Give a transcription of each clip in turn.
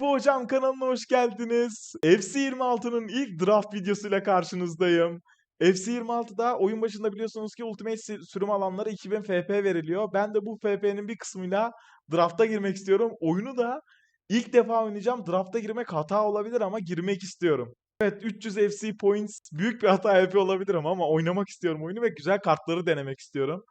Bu hocam kanalına hoş geldiniz. FC26'nın ilk draft videosuyla karşınızdayım. FC26'da oyun başında biliyorsunuz ki Ultimate sü- sürüm alanları 2000 FP veriliyor. Ben de bu FP'nin bir kısmıyla drafta girmek istiyorum. Oyunu da ilk defa oynayacağım. Drafta girmek hata olabilir ama girmek istiyorum. Evet 300 FC points büyük bir hata yapıyor olabilirim ama oynamak istiyorum oyunu ve güzel kartları denemek istiyorum.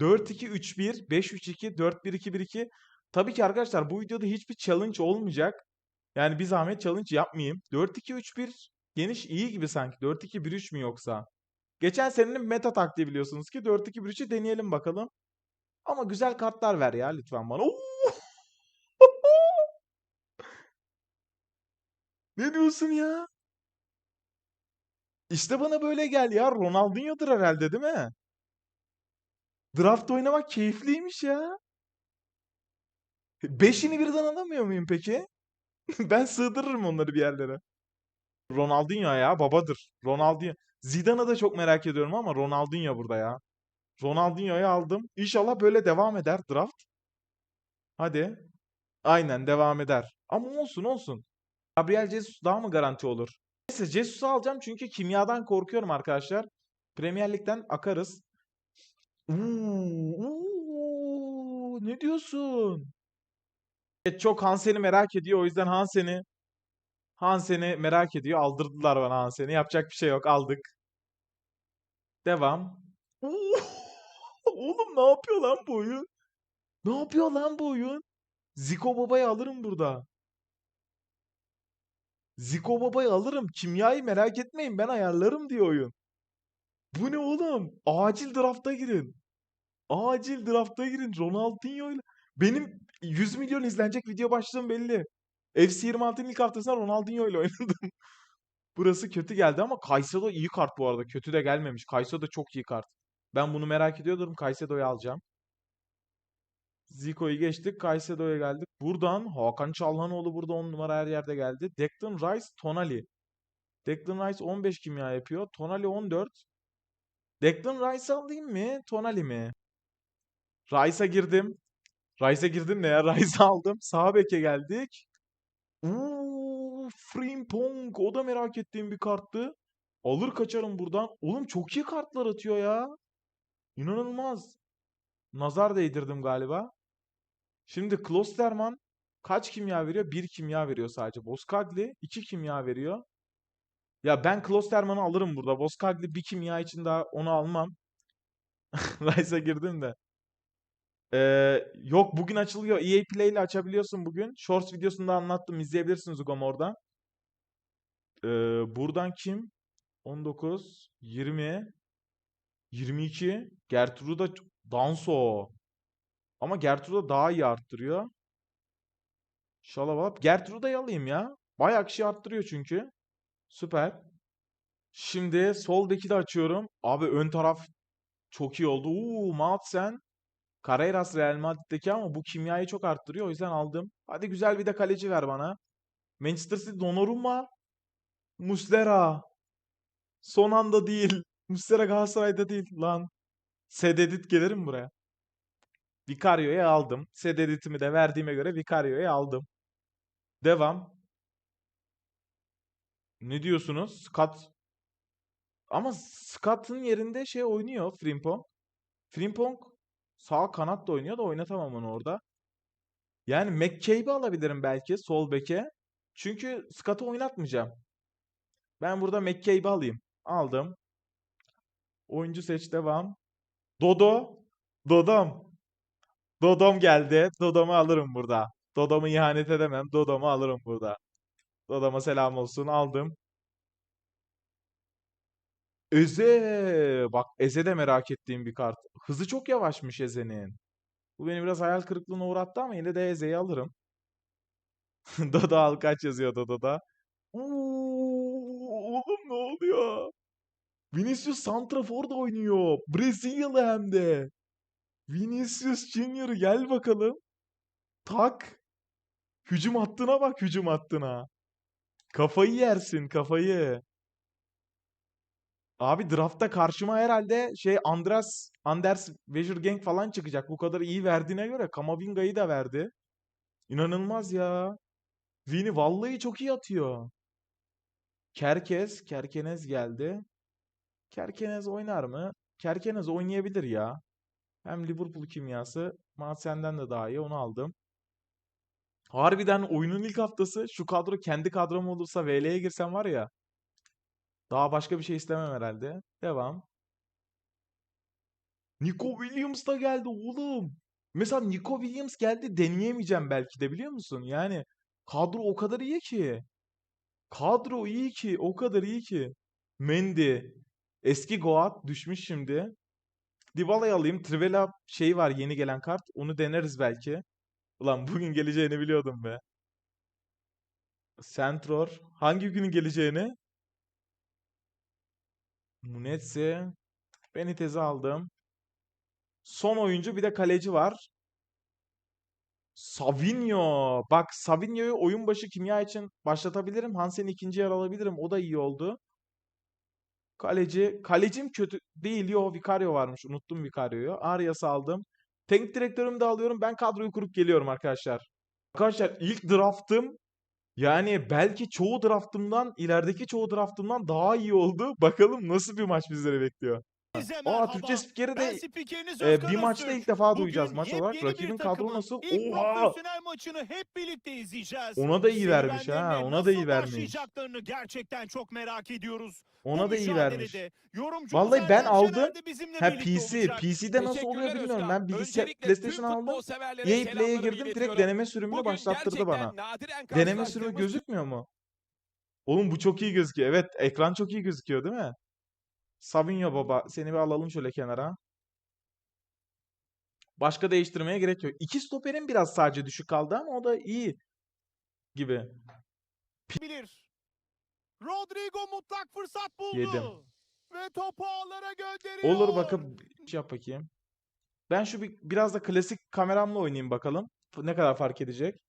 4-2-3-1, 5-3-2, 4-1-2-1-2. Tabii ki arkadaşlar bu videoda hiçbir challenge olmayacak. Yani bir zahmet challenge yapmayayım. 4-2-3-1 geniş iyi gibi sanki. 4-2-1-3 mü yoksa? Geçen senenin meta taktiği biliyorsunuz ki 4-2-1-3'ü deneyelim bakalım. Ama güzel kartlar ver ya lütfen bana. Ne diyorsun ya? İşte bana böyle gel ya. Ronaldinho'dur herhalde değil mi? Draft oynamak keyifliymiş ya. Beşini birden alamıyor muyum peki? Ben sığdırırım onları bir yerlere. Ronaldinho ya babadır. Ronaldinho. Zidane'ı da çok merak ediyorum ama Ronaldinho burada ya. Ronaldinho'yu aldım. İnşallah böyle devam eder draft. Hadi. Aynen devam eder. Ama olsun olsun. Gabriel Jesus daha mı garanti olur? Neyse Jesus'u alacağım çünkü kimyadan korkuyorum arkadaşlar. Premier Lig'den akarız. Uuu, uuu, ne diyorsun? Çok Hansen'i merak ediyor. O yüzden Hansen'i Hansen'i merak ediyor. Aldırdılar bana Hansen'i. Yapacak bir şey yok. Aldık. Devam. Oğlum ne yapıyor lan bu oyun? Ne yapıyor lan bu oyun? Zico Baba'yı alırım burada. Zico Baba'yı alırım. Kimyayı merak etmeyin ben ayarlarım diyor oyun. Bu ne oğlum? Acil drafta girin. Acil drafta girin. Ronaldinho ile. Benim 100 milyon izlenecek video başlığım belli. FC26'nın ilk haftasında Ronaldinho ile oynadım. Burası kötü geldi ama Caicedo iyi kart bu arada. Kötü de gelmemiş. Caicedo çok iyi kart. Ben bunu merak ediyordum. Caicedo'yu alacağım. Zico'yu geçtik. Caicedo'ya geldik. Buradan Hakan Çalhanoğlu burada 10 numara her yerde geldi. Declan Rice, Tonali. Declan Rice 15 kimya yapıyor. Tonali 14. Declan Rice alayım mı? Tonali mi? Rice'a girdim. Rice'a girdim ne ya? Rice'a aldım. Sağ beke geldik. Uuu, Frimpong. O da merak ettiğim bir karttı. Alır kaçarım buradan. Oğlum çok iyi kartlar atıyor ya. İnanılmaz. Nazar değdirdim galiba. Şimdi Klosterman kaç kimya veriyor? Bir kimya veriyor sadece. Boskagli iki kimya veriyor. Ya ben Klosterman'ı alırım burada. Boskagli bir kimya için daha onu almam. Rice'a girdim de. Ee, yok bugün açılıyor. EA Play ile açabiliyorsun bugün. Shorts videosunda anlattım. İzleyebilirsiniz Ugom oradan. Ee, buradan kim? 19, 20, 22. Gertruda Danso. Ama Gertruda daha iyi arttırıyor. Şalabalap. Gertruda'yı alayım ya. Bayağı kişi arttırıyor çünkü. Süper. Şimdi sol beki de açıyorum. Abi ön taraf çok iyi oldu. Uuu Madsen. Carreras Real Madrid'deki ama bu kimyayı çok arttırıyor. O yüzden aldım. Hadi güzel bir de kaleci ver bana. Manchester City Donnarumma. Muslera. Son anda değil. Muslera Galatasaray'da değil lan. Sededit gelir mi buraya? Vicario'yu aldım. Sededit'imi de verdiğime göre Vicario'yu aldım. Devam. Ne diyorsunuz? Scott. Ama Scott'ın yerinde şey oynuyor Frimpong. Frimpong sağ kanat da oynuyor da oynatamam onu orada. Yani McCabe'i alabilirim belki sol beke. Çünkü Scott'ı oynatmayacağım. Ben burada McCabe'i alayım. Aldım. Oyuncu seç devam. Dodo. Dodom. Dodom geldi. Dodom'u alırım burada. Dodom'u ihanet edemem. Dodom'u alırım burada. Dodom'a selam olsun. Aldım. Eze. Bak Eze de merak ettiğim bir kart. Hızı çok yavaşmış Eze'nin. Bu beni biraz hayal kırıklığına uğrattı ama yine de Eze'yi alırım. Dodo al kaç yazıyor Dodo'da. Oo, oğlum ne oluyor? Vinicius Santrafor'da oynuyor. Brezilyalı hem de. Vinicius Junior gel bakalım. Tak. Hücum hattına bak hücum hattına. Kafayı yersin kafayı. Abi draftta karşıma herhalde şey Andras, Anders Wesergang falan çıkacak. Bu kadar iyi verdiğine göre Kamavinga'yı da verdi. İnanılmaz ya. Vini vallahi çok iyi atıyor. Kerkez, Kerkenez geldi. Kerkenez oynar mı? Kerkenez oynayabilir ya. Hem Liverpool kimyası. Madsen'den de daha iyi. Onu aldım. Harbiden oyunun ilk haftası şu kadro kendi kadrom olursa VL'ye girsem var ya. Daha başka bir şey istemem herhalde. Devam. Nico Williams da geldi oğlum. Mesela Nico Williams geldi deneyemeyeceğim belki de biliyor musun? Yani kadro o kadar iyi ki. Kadro iyi ki, o kadar iyi ki. Mendy, eski Goat düşmüş şimdi. Dybala'yı alayım. Trivela şey var yeni gelen kart. Onu deneriz belki. Ulan bugün geleceğini biliyordum be. Centror. Hangi günün geleceğini? Munetsi. Benitez'i aldım. Son oyuncu bir de kaleci var. Savinho. Bak Savinho'yu oyun başı kimya için başlatabilirim. Hansen'i ikinci yer alabilirim. O da iyi oldu. Kaleci. Kalecim kötü değil. Yo Vicario varmış. Unuttum Vicario'yu. Arias'ı aldım. Teknik direktörümü de alıyorum. Ben kadroyu kurup geliyorum arkadaşlar. Arkadaşlar ilk draftım yani belki çoğu draftımdan ilerideki çoğu draftımdan daha iyi oldu. Bakalım nasıl bir maç bizleri bekliyor. Aa. Türkçe spikeri de e, bir maçta ilk defa Bugün duyacağız maç olarak. Rakibin kadro nasıl? Oha! maçını hep birlikte izleyeceğiz. Ona da iyi vermiş ha. Ona da iyi vermiş. gerçekten çok merak ediyoruz. Ona Bu da iyi vermiş. Vallahi ben aldım. Ha PC. PC'de nasıl oluyor bilmiyorum. Ben bilgisayar PlayStation aldım. EA Play'e girdim direkt deneme sürümünü başlattırdı bana. Deneme sürümü gözükmüyor mu? Oğlum bu çok iyi gözüküyor. Evet ekran çok iyi gözüküyor değil mi? Savinho baba seni bir alalım şöyle kenara. Başka değiştirmeye gerek yok. İki stoperin biraz sadece düşük kaldı ama o da iyi gibi. bilir. Rodrigo mutlak fırsat buldu. Yedim. Ve topu ağlara gönderiyor. Olur bakıp şey yap bakayım. Ben şu bir, biraz da klasik kameramla oynayayım bakalım. Ne kadar fark edecek.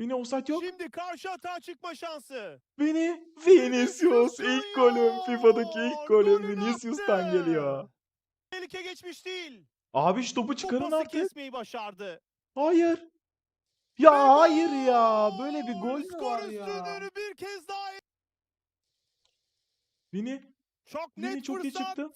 Vini offside yok. Şimdi karşı atağa çıkma şansı. Vini, Vinicius ilk golüm. FIFA'daki ilk golüm Vinicius'tan geliyor. Tehlike geçmiş değil. Abi şu topu çıkarın pası artık. kesmeyi başardı. Hayır. Ya Ve hayır ya. Böyle bir gol mü Skor var ya? üstünlüğünü bir kez daha Vini, çok Vini net çok iyi fırsat. çıktı.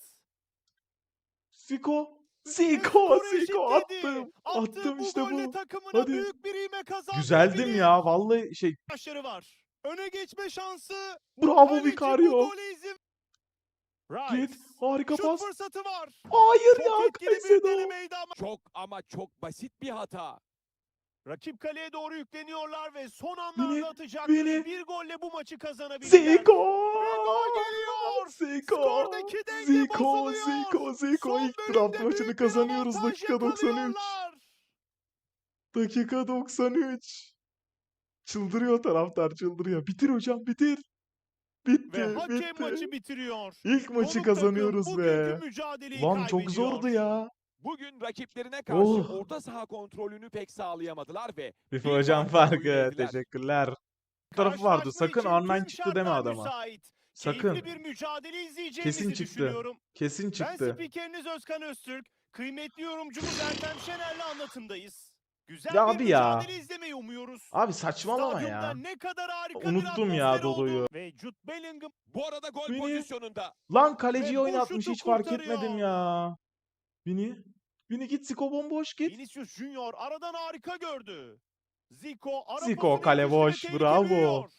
Zico. Zico, Zico attım. Attım işte bu. Hadi. büyük bir ivme. Güzeldim ya. Vallahi şey Başarı var. Öne geçme şansı. bravo Vicario. Git. Harika Şut pas. fırsatı var. Hayır Çok ya ama Çok ama çok basit bir hata. rakip kaleye doğru yükleniyorlar ve son anlarda Vini, atacakları bir golle bu maçı kazanabilirler. Zico. Ve gol geliyor. Zico. Denge Zico. Zico, Zico. Son İlk draft maçını kazanıyoruz dakika 93. yakalıyorlar. Dakika 93. Çıldırıyor taraftar çıldırıyor. Bitir hocam bitir. Bitti Ve hakem bitti. maçı bitiriyor. İlk maçı Konuk kazanıyoruz be. Lan çok zordu ya. Bugün rakiplerine karşı Oh. orta saha kontrolünü pek sağlayamadılar ve FIFA bir hocam farkı. Teşekkürler. Bir tarafı vardı. Sakın tüm çıktı deme adama. müsait. Sakın. Keyifli bir mücadele izleyeceğimizi Kesin çıktı. düşünüyorum. Kesin Ben çıktı. spikeriniz Özkan Öztürk. Kıymetli yorumcumuz Ertem Şener'le anlatımdayız. Güzel Ya bir abi ya. mücadele izlemeyi umuyoruz. Abi saçmalama Stadyumda ya. ne kadar harika bir Unuttum ya atmosfer Dodo'yu. oldu. Ve Jude Bellingham Bu arada gol Vini. pozisyonunda Lan kaleciyi Ve bu oynatmış şutu hiç fark kurtarıyor. etmedim ya. Vini. Vini git Zico bomboş git. Vinicius Junior aradan harika gördü. Zico ara Zico, pasını kale boş, tehlike bravo. büyüyor.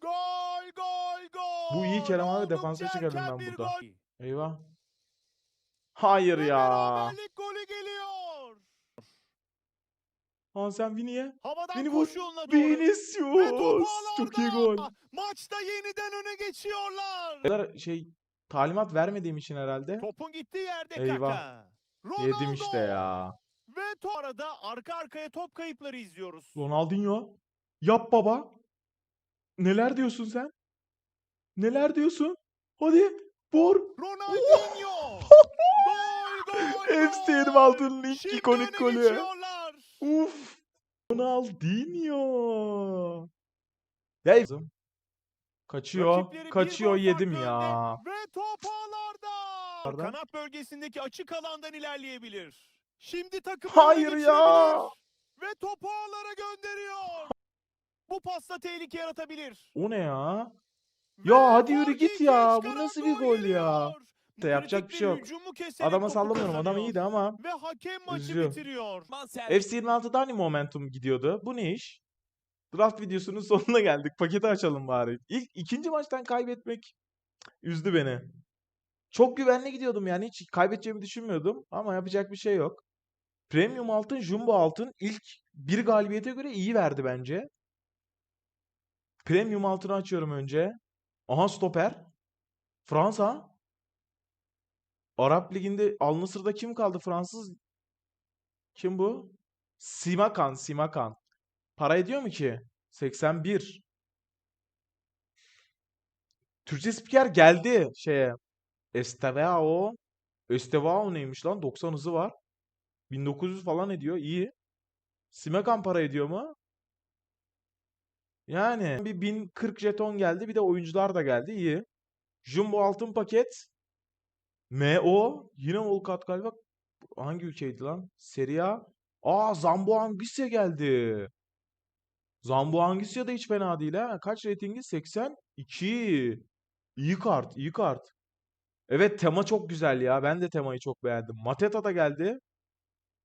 Gol. Bu iyi Kerem abi, defansa çıkardım ben burada. Eyvah. Hayır ya. golü geliyor. Hansen Vini'ye. Havadan Vini vur. Vinicius. Çok iyi gol. Maçta yeniden öne geçiyorlar. kadar şey talimat vermediğim için herhalde. Topun gittiği yerde Eyvah. Kaka. Ronaldo. Yedim işte ya. Ve to arada arka arkaya top kayıpları izliyoruz. Ronaldinho. Yap baba. Neler diyorsun sen? Neler diyorsun? Hadi vur. Ronaldinho. gol gol Hepsi gol. 26'nın ilk Şimdi ikonik golü. Uf. Ronaldinho. Ya kaçıyor. Kaçıyor yedim ya. Ve top ağlarda. Kanat bölgesindeki açık alandan ilerleyebilir. Şimdi takımı Hayır ya. Ve topu ağlara gönderiyor. Bu pasta tehlike yaratabilir. O ne ya? Ya hadi yürü git ya. Bu nasıl bir gol ya? De yapacak bir şey yok. Adama sallamıyorum. Adam iyiydi ama Ve hakem maçı Üzüyor. bitiriyor. Mansell FC 26'da hani momentum gidiyordu? Bu ne iş? Draft videosunun sonuna geldik. Paketi açalım bari. İlk ikinci maçtan kaybetmek üzdü beni. Çok güvenli gidiyordum yani hiç kaybedeceğimi düşünmüyordum ama yapacak bir şey yok. Premium altın, Jumbo altın ilk bir galibiyete göre iyi verdi bence. Premium altını açıyorum önce. Aha stoper. Fransa. Arap Ligi'nde Al Nassr'da kim kaldı? Fransız kim bu? Simakan, Simakan. Para ediyor mu ki? 81. Türkçe spiker geldi şeye. Estevao. Estevao neymiş lan? 90 hızı var. 1900 falan ediyor. İyi. Simakan para ediyor mu? Yani bir 1040 jeton geldi. Bir de oyuncular da geldi. İyi. Jumbo altın paket. MO. Yine Volkat galiba. Hangi ülkeydi lan? Serie A. Aa Zambo Anguissa geldi. Zambo Anguissa da hiç fena değil ha. Kaç reytingi? 82. İyi kart, iyi kart. Evet tema çok güzel ya. Ben de temayı çok beğendim. Mateta da geldi.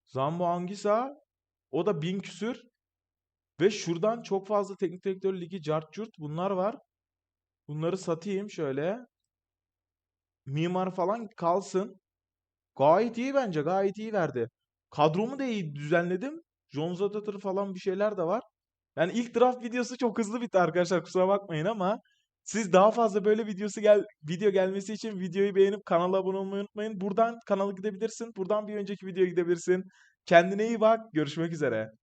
Zambo Anguissa. O da bin küsür. Ve şuradan çok fazla teknik direktör ligi cart curt bunlar var. Bunları satayım şöyle. Mimar falan kalsın. Gayet iyi bence. Gayet iyi verdi. Kadromu da iyi düzenledim. John Zadatır falan bir şeyler de var. Yani ilk draft videosu çok hızlı bitti arkadaşlar. Kusura bakmayın ama siz daha fazla böyle videosu gel video gelmesi için videoyu beğenip kanala abone olmayı unutmayın. Buradan kanala gidebilirsin. Buradan bir önceki videoya gidebilirsin. Kendine iyi bak. Görüşmek üzere.